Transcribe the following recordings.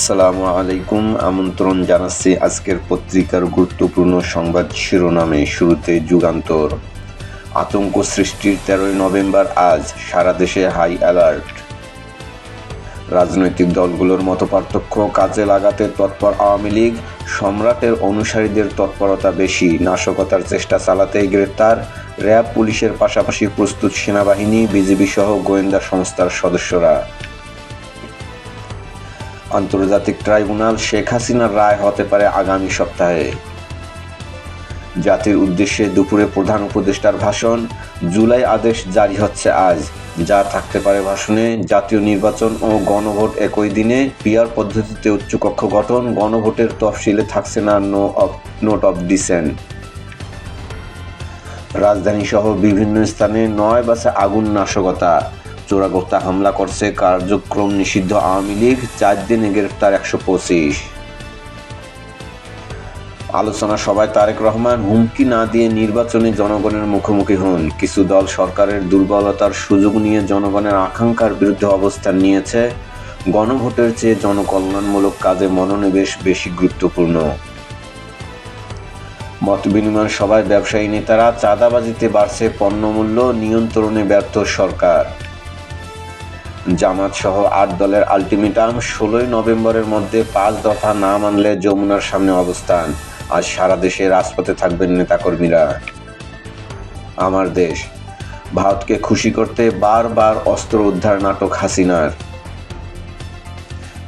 আসসালামু আলাইকুম আমন্ত্রণ জানাচ্ছি আজকের পত্রিকার গুরুত্বপূর্ণ সংবাদ শিরোনামে। শুরুতে যুগান্তর। আতঙ্ক সৃষ্টির তেরোই নভেম্বর আজ সারা দেশে হাই অ্যালার্ট। রাজনৈতিক দলগুলোর মতো পার্থক্য কাজে লাগাতে তৎপর আওয়ামী লীগ। সম্রাটের অনুসারীদের তৎপরতা বেশি। নাশকতার চেষ্টা চালাতেই গ্রেপ্তার। র্যাব পুলিশের পাশাপাশি প্রস্তুত সেনাবাহিনী, বিজিবি সহ গোয়েন্দা সংস্থার সদস্যরা। আন্তর্জাতিক ট্রাইব্যুনাল শেখ হাসিনার রায় হতে পারে আগামী সপ্তাহে। জাতির উদ্দেশ্যে দুপুরে প্রধান উপদেষ্টার ভাষণ, জুলাই আদেশ জারি হচ্ছে আজ। যা থাকতে পারে ভাষণে, জাতীয় নির্বাচন ও গণভোট একই দিনে পিয়ার পদ্ধতিতে উচ্চকক্ষ গঠন, গণভোটের তফসিলে থাকছে না no of note of dissent. রাজধানী সহ বিভিন্ন স্থানে নয় বাসে আগুন নাশকতা। চোরাগোপ্তা হামলা করছে কার্যক্রম নিষিদ্ধ আওয়ামী লীগ। চার দিনে গ্রেফতার একশো পঁচিশ। আলোচনা সভায় তারেক রহমান হুমকি না দিয়ে নির্বাচনে জনগণের মুখোমুখি হন। কিছু দল সরকারের দুর্বলতার সুযোগ নিয়ে জনগণের আকাঙ্ক্ষার বিরুদ্ধে অবস্থান নিয়েছে। গণভোটের চেয়ে জনকল্যাণমূলক কাজে মনোনিবেশ বেশি গুরুত্বপূর্ণ। মত বিনিময় সভায় ব্যবসায়ী নেতারা চাঁদাবাজিতে বাড়ছে পণ্যমূল্য নিয়ন্ত্রণে ব্যর্থ সরকার। জামাত সহ আট দলের আলটিমেটাম ষোলোই নভেম্বরের মধ্যে পাঁচ দফা না মানলে যমুনার সামনে অবস্থান। আজ সারা দেশে রাজপথে থাকবেন নেতাকর্মীরা। আমার দেশ, ভারতকে খুশি করতে বারবার অস্ত্র উদ্ধার নাটক হাসিনার।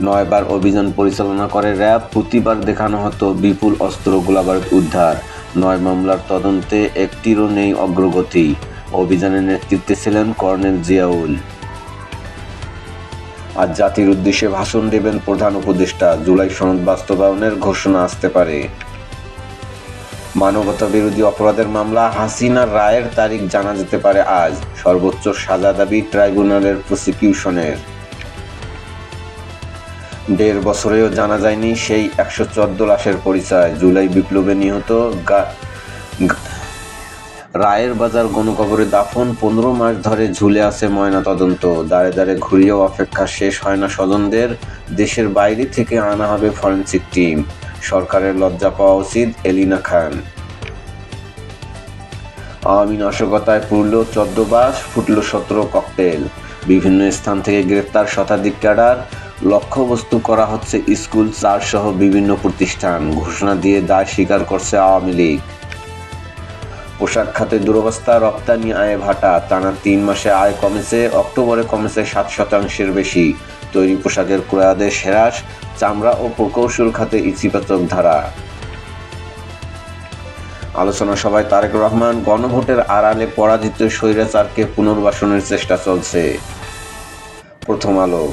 নয়বার অভিযান পরিচালনা করে র্যাব, প্রতিবার দেখানো হতো বিপুল অস্ত্র গোলাবারুদ উদ্ধার। নয় মামলার তদন্তে একটিরও নেই অগ্রগতি। অভিযানের নেতৃত্বে ছিলেন কর্নেল জিয়াউল। আজ জাতির উদ্দেশ্যে ভাষণ দেবেন প্রধান উপদেষ্টা। জুলাই সনদ বাস্তবায়নের ঘোষণা আসতে পারে। মানবতা বিরোধী অপরাধের মামলা হাসিনার রায়ের তারিখ জানা যেতে পারে আজ। সর্বোচ্চ সাজা দাবি ট্রাইব্যুনালের প্রসিকিউশনের। দেড় বছরেও জানা যায়নি সেই একশো চোদ্দ লাশের পরিচয়। জুলাই বিপ্লবে নিহত রায়ের বাজার গণকবরে দাফন, পনেরো মাস ধরে ঝুলে আছে ময়না তদন্ত দাঁড়ে দাঁড়ে ঘুরিয়েও অপেক্ষা শেষ হয় না স্বজনদের। দেশের বাইরে থেকে আনা হবে ফরেন্সিক টিম। সরকারের লজ্জা পাওয়া উচিত এলিনা খান। আওয়ামী নাশকতায় পুরল চোদ্দ বাস, ফুটল সতেরো ককটেল। বিভিন্ন স্থান থেকে গ্রেপ্তার শতাধিক ক্যাডার। লক্ষ্যবস্তু করা হচ্ছে স্কুল চার সহ বিভিন্ন প্রতিষ্ঠান। ঘোষণা দিয়ে দায় স্বীকার করছে আওয়ামী লীগ। পোশাক খাতে দুরবস্থা, রপ্তানি আয়ে ভাটা। টানা তিন মাসে আয় কমেছে, অক্টোবরে কমেছে সাত শতাংশের বেশি। তৈরি পোশাকের ক্রয়াদেশ হ্রাস চামড়া ও প্রকৌশল খাতে ইতিবাচক ধারা। আলোচনা সভায় তারেক রহমান, গণভোটের আড়ালে পরাজিত স্বৈরাচারকে পুনর্বাসনের চেষ্টা চলছে। প্রথম আলো,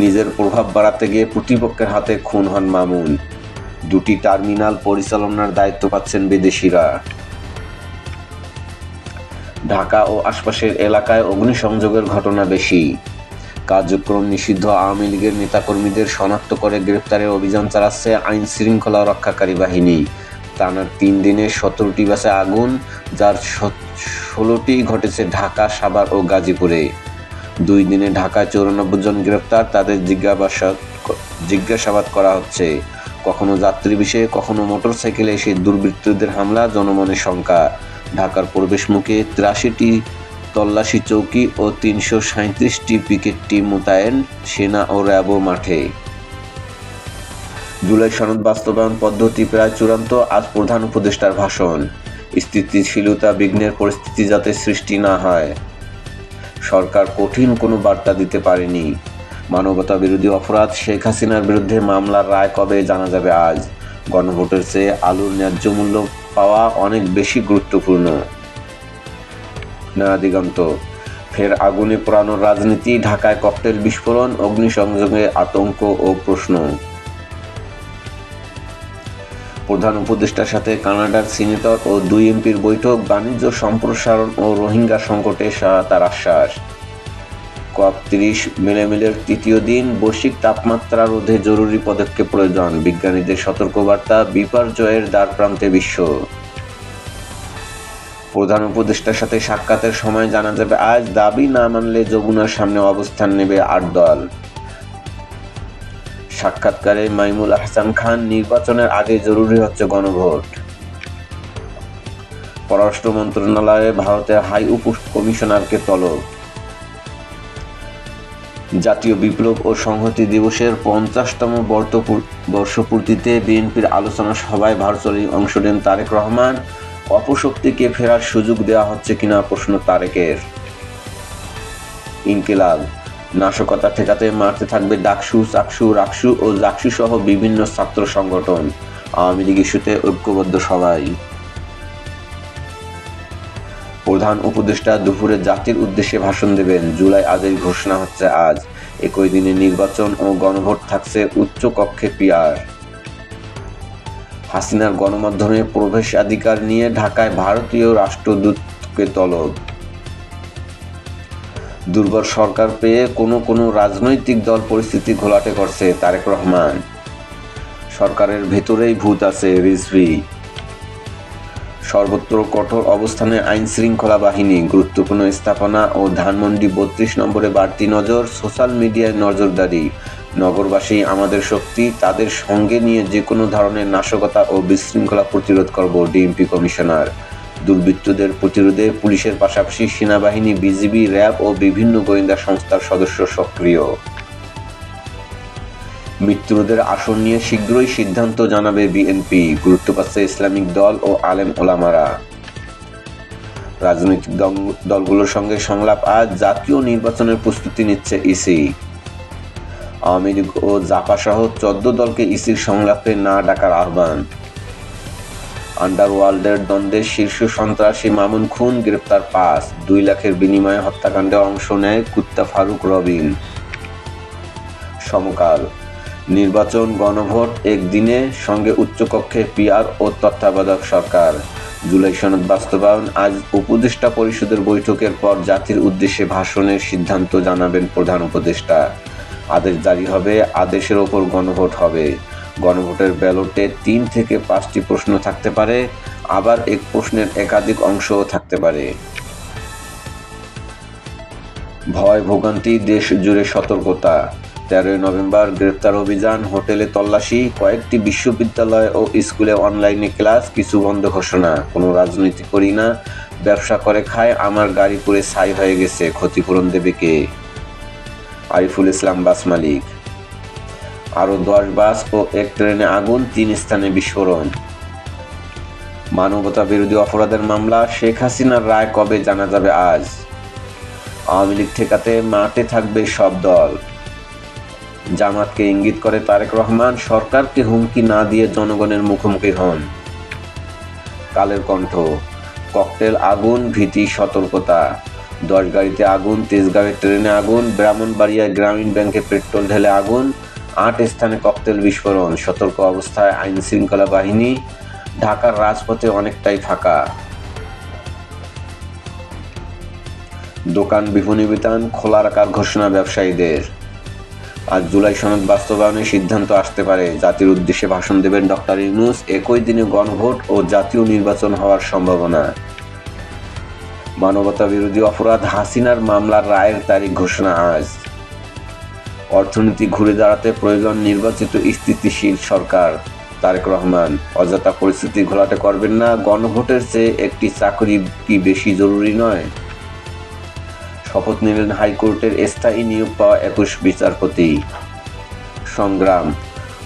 নিজের প্রভাব বাড়াতে গিয়ে প্রতিপক্ষের হাতে খুন হন মামুন। দুটি টার্মিনাল পরিচালনার দায়িত্ব পাচ্ছেন বিদেশিরা। ঢাকা ও আশপাশের এলাকায় অগ্নিসংযোগের ঘটনা বেশি। কার্যক্রম নিষিদ্ধ আওয়ামী লীগের নেতাকর্মীদের শনাক্ত করে গ্রেপ্তারের অভিযান চালাচ্ছে আইন শৃঙ্খলা রক্ষাকারী বাহিনী। টানা তিন দিনে সতেরোটি বাসে আগুন, যার ষোলোটি ঘটেছে ঢাকা, সাভার ও গাজীপুরে। দুই দিনে ঢাকায় চৌরানব্বই জন গ্রেপ্তার, তাদের জিজ্ঞাসাবাদ জিজ্ঞাসাবাদ করা হচ্ছে। কখনো যাত্রী বিষয়ে, কখনো মোটরসাইকেলে এসে দুর্বৃত্তদের হামলা, জনমনে শঙ্কা। ঢাকার প্রবেশমুখে তিরাশিটি তল্লাশি চৌকি ও তিনশো সাঁত্রিশটি পিকেট টিম মোতায়েন সেনা ও র্যাবও মাঠে। জুলাই সনদ বাস্তবায়ন পদ্ধতি প্রায় চূড়ান্ত, আজ প্রধান উপদেষ্টার ভাষণ। স্থিতিশীলতা বিঘ্নের পরিস্থিতি যাতে সৃষ্টি না হয়। সরকার কঠিন কোনো বার্তা দিতে পারেনি। মানবতা বিরোধী অপরাধ শেখ হাসিনার বিরুদ্ধে মামলার রায় কবে জানা যাবে আজ? গণভোটের চেয়ে আলুর ন্যায্য মূল্য পাওয়া অনেক বেশি গুরুত্বপূর্ণ। নয়া দিগন্ত ফের আগুনে পোড়ানোর রাজনীতি, ঢাকায় ককটেল বিস্ফোরণ, অগ্নিসংযোগে আতঙ্ক ও প্রশ্ন। প্রধান উপদেষ্টার সাথে কানাডার সিনেটর ও দুই এমপির বৈঠক, বাণিজ্য সম্প্রসারণ ও রোহিঙ্গা সংকটে সহায়তার আশ্বাস। কপ তিরিশ মিলেমিলের তৃতীয় দিন বৈশ্বিক তাপমাত্রা রোধে জরুরি পদক্ষেপ প্রয়োজন। বিজ্ঞানীদের সতর্কবার্তা বিপর্যয়ের দ্বার প্রান্তে বিশ্ব। প্রধান উপদেষ্টার সাথে সাক্ষাতের সময় জানা যাবে, আজ দাবি না মানলে যমুনার সামনে অবস্থান নেবে আট দল। সাক্ষাৎকারে মাইমুল আহসান খান, নির্বাচনের আগে জরুরি হচ্ছে গণভোট। পররাষ্ট্র মন্ত্রণালয়ে ভারতের হাই উপ কমিশনারকে তলব। জাতীয় বিপ্লব ও সংহতি দিবসের পঞ্চাশতম বর্ষপূর্তিতে বিএনপির আলোচনা সভায় ভার্চুয়ালি অংশ নেন তারেক রহমান। অপশক্তিকে ফেরার সুযোগ দেওয়া হচ্ছে কিনা প্রশ্ন তারেকের। ইনকিলাব, নাশকতা ঠেকাতে মারতে থাকবে ডাকসু, চাকসু, রাকসু ও জাকসু সহ বিভিন্ন ছাত্র সংগঠন। আওয়ামী লীগ ইস্যুতে ঐক্যবদ্ধ সবাই। প্রধান উপদেষ্টা দুপুরে জাতির উদ্দেশ্যে ভাষণ দেবেন। জুলাই আজের ঘোষণা হচ্ছে আজ। একই দিনে নির্বাচন ও গণভোট থাকছে উচ্চ কক্ষে পিয়ার হাসিনার গণমাধ্যমে প্রবেশাধিকার নিয়ে ঢাকায় ভারতীয় রাষ্ট্রদূতকে তলব। দুর্বল সরকার পেয়ে কোনো কোনো রাজনৈতিক দল পরিস্থিতি ঘোলাটে করছে তারেক রহমান। সরকারের ভেতরেই ভূত আছে রিজভি। সর্বত্র কঠোর অবস্থানে আইন শৃঙ্খলা বাহিনী, গুরুত্বপূর্ণ স্থাপনা ও ধানমন্ডি বত্রিশ নম্বরে বাড়তি নজর, সোশ্যাল মিডিয়ায় নজরদারি। নগরবাসী, আমাদের শক্তি, তাদের সঙ্গে নিয়ে যে কোনো ধরনের নাশকতা ও বিশৃঙ্খলা প্রতিরোধ করব ডিএমপি কমিশনার। দুর্বৃত্তদের প্রতিরোধে পুলিশের পাশাপাশি সেনাবাহিনী, বিজিবি, র্যাব ও বিভিন্ন গোয়েন্দা সংস্থার সদস্য সক্রিয়। মৃত্যুরোধের আসন নিয়ে শীঘ্রই সিদ্ধান্ত জানাবে বিএনপি। গুরুত্ব পাচ্ছে ইসলামিক দল ও আলেম ওলামারা। রাজনৈতিক দল- দলগুলোর সঙ্গে সংলাপ আজ জাতীয় নির্বাচনের প্রস্তুতি নিচ্ছে ইসি। আওয়ামী লীগ ও জাপা সহ চোদ্দ দলকে ইসির সংলাপে না ডাকার আহ্বান। আন্ডারওয়ার্ল্ডের দ্বন্দ্বে শীর্ষ সন্ত্রাসী মামুন খুন, গ্রেপ্তার পাঁচ। দুই লাখের বিনিময়ে হত্যাকাণ্ডে অংশ নেয় কুত্তা ফারুক রবিন। সমকাল নির্বাচন গণভোট একদিনে সঙ্গে উচ্চকক্ষে পিআর ও তত্ত্বাবধায়ক সরকার। জুলাই সনদ বাস্তবায়ন আজ উপদেষ্টা পরিষদের বৈঠকের পর জাতির উদ্দেশ্যে ভাষণের সিদ্ধান্ত জানাবেন প্রধান উপদেষ্টা। আদেশ জারি হবে, আদেশের ওপর গণভোট হবে। গণভোটের ব্যালটে তিন থেকে পাঁচটি প্রশ্ন থাকতে পারে, আবার এক প্রশ্নের একাধিক অংশও থাকতে পারে। ভয় ভোগান্তি, দেশ জুড়ে সতর্কতা। তেরোই নভেম্বর গ্রেপ্তার অভিযান, হোটেলে তল্লাশি, কয়েকটি বিশ্ববিদ্যালয় ও স্কুলে অনলাইনে ক্লাস, কিছু বন্ধ ঘোষণা। কোনো রাজনীতি করি না, ব্যবসা করে খায়, আমার গাড়ি পুরে ছাই হয়ে গেছে, ক্ষতিপূরণ দেবে কে? আরিফুল ইসলাম বাস মালিক। আরও দশ বাস ও এক ট্রেনে আগুন, তিন স্থানে বিস্ফোরণ। মানবতা বিরোধী অপরাধের মামলা, শেখ হাসিনার রায় কবে জানা যাবে আজ? আওয়ামী লীগ ঠেকাতে মাঠে থাকবে সব দল। জামাতকে ইঙ্গিত করে তারেক রহমান, সরকারকে হুমকি না দিয়ে জনগণের মুখোমুখি হন। কালের কণ্ঠ, ককটেল আগুন, ভীতি, সতর্কতা। দশ গাড়িতে আগুন তেজগাঁওয়ের ট্রেনে আগুন, ব্রাহ্মণবাড়িয়ায় গ্রামীণ ব্যাংকে পেট্রোল ঢেলে আগুন, আট স্থানে ককটেল বিস্ফোরণ, সতর্ক অবস্থায় আইন শৃঙ্খলা বাহিনী, ঢাকার রাজপথে অনেকটাই ফাঁকা। দোকান বিপণী বিতান, খোলা রাখার ঘোষণা ব্যবসায়ীদের। আজ জুলাই সনদ বাস্তবায়নের সিদ্ধান্ত আসতে পারে। জাতির উদ্দেশ্যে ভাষণ দেবেন ডক্টর ইউনুস। একই দিনে গণভোট ও জাতীয় নির্বাচন হওয়ার সম্ভাবনা। মানবতা বিরোধী অপরাধ হাসিনার মামলার রায়ের তারিখ ঘোষণা আজ। অর্থনীতি ঘুরে দাঁড়াতে প্রয়োজন নির্বাচিত স্থিতিশীল সরকার। তারেক রহমান, অযথা পরিস্থিতি ঘোলাটে করবেন না। গণভোটের চেয়ে একটি চাকরি কি বেশি জরুরি নয়? শপথ নিলেন হাইকোর্টের স্থায়ী নিয়োগ পাওয়া একুশ বিচারপতি। সংগ্রাম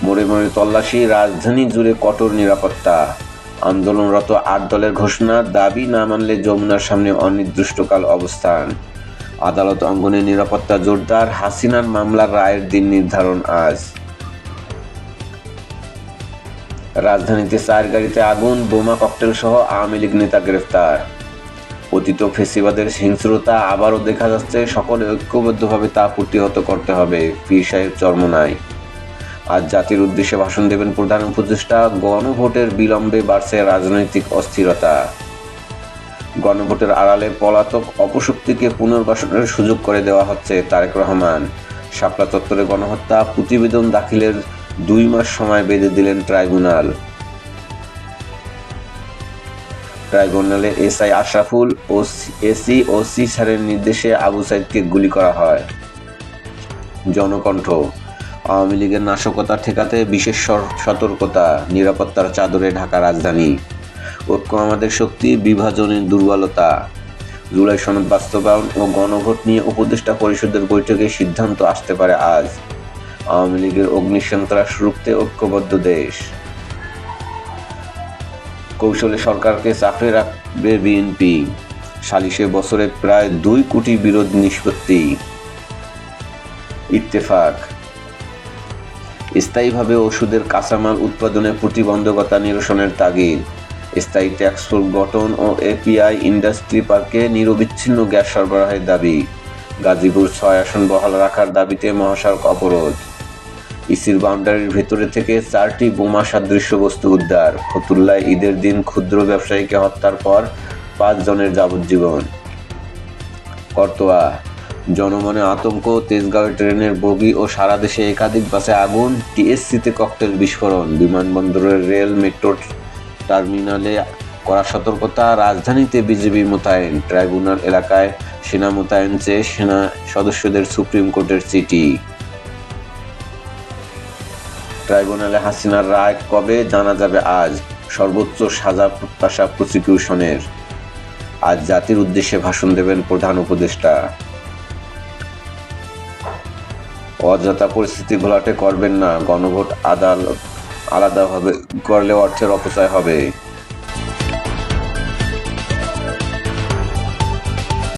মোড়ে মোড়ে তল্লাশি, রাজধানী জুড়ে কঠোর নিরাপত্তা। আন্দোলনরত আট দলের ঘোষণা, দাবি না মানলে যমুনার সামনে অনির্দিষ্টকাল অবস্থান। আদালত অঙ্গনে নিরাপত্তা জোরদার, হাসিনার মামলার রায়ের দিন নির্ধারণ আজ। রাজধানীতে চার গাড়িতে আগুন, বোমা ককটেল সহ আওয়ামী লীগ নেতা গ্রেফতার। অতীত ফেসিবাদের হিংস্রতা আবারও দেখা যাচ্ছে, সকলে ঐক্যবদ্ধভাবে তা প্রতিহত করতে হবে, পীর সাহেব চর্মনায়। আজ জাতির উদ্দেশ্যে ভাষণ দেবেন প্রধান উপদেষ্টা, গণভোটের বিলম্বে বাড়ছে রাজনৈতিক অস্থিরতা। গণভোটের আড়ালে পলাতক অপশক্তিকে পুনর্বাসনের সুযোগ করে দেওয়া হচ্ছে তারেক রহমান। শাপলা চত্বরে গণহত্যা, প্রতিবেদন দাখিলের দুই মাস সময় বেঁধে দিলেন ট্রাইব্যুনাল। ট্রাইব্যুনালে এসআই আশরাফুল ও এসি ও সি স্যারের নির্দেশে আবু সাইদকে গুলি করা হয়। জনকণ্ঠ, আওয়ামী লীগের নাশকতা ঠেকাতে বিশেষ সতর্কতা, নিরাপত্তার চাদরে ঢাকা রাজধানী। ঐক্য আমাদের শক্তি বিভাজনের দুর্বলতা। জুলাই সনদ বাস্তবায়ন ও গণভোট নিয়ে উপদেষ্টা পরিষদের বৈঠকে সিদ্ধান্ত আসতে পারে আজ। আওয়ামী লীগের অগ্নিসন্ত্রাস রুখতে ঐক্যবদ্ধ দেশ। কৌশলে সরকারকে চাপে রাখবে বিএনপি। সালিশে বছরে প্রায় দুই কোটি বিরোধ নিষ্পত্তি। ইত্তেফাক। স্থায়ীভাবে ওষুধের কাঁচামাল উৎপাদনে প্রতিবন্ধকতা নিরসনের তাগিদ। স্থায়ী ট্যাক্স ফোর্স গঠন ও এপিআই ইন্ডাস্ট্রি পার্কে নিরবিচ্ছিন্ন গ্যাস সরবরাহের দাবি। গাজীপুর ছয় আসন বহাল রাখার দাবিতে মহাসড়ক অবরোধ। ইসির বাউন্ডারির ভেতরে থেকে চারটি বোমা সাদৃশ্য বস্তু উদ্ধার। ফতুল্লায় ঈদের দিন ক্ষুদ্র ব্যবসায়ীকে হত্যার পর পাঁচ জনের যাবজ্জীবন। করতোয়া, জনমনে আতঙ্ক তেজগাঁওয়ে ট্রেনের বগি ও সারা দেশে একাধিক বাসে আগুন, টিএসসিতে ককটেল বিস্ফোরণ, বিমানবন্দরের রেল মেট্রো টার্মিনালে করা সতর্কতা, রাজধানীতে বিজেপি মোতায়েন, ট্রাইব্যুনাল এলাকায় সেনা মোতায়েন চেয়ে সেনা সদস্যদের সুপ্রিম কোর্টের চিঠি। ট্রাইব্যুনালে হাসিনার রায় কবে জানা যাবে আজ? সর্বোচ্চ সাজা প্রত্যাশা প্রসিকিউশনের। আজ জাতির উদ্দেশ্যে ভাষণ দেবেন প্রধান উপদেষ্টা। অযথা পরিস্থিতি ঘোলাটে করবেন না। গণভোট আদালত আলাদাভাবে করলে অর্থের অপচয় হবে।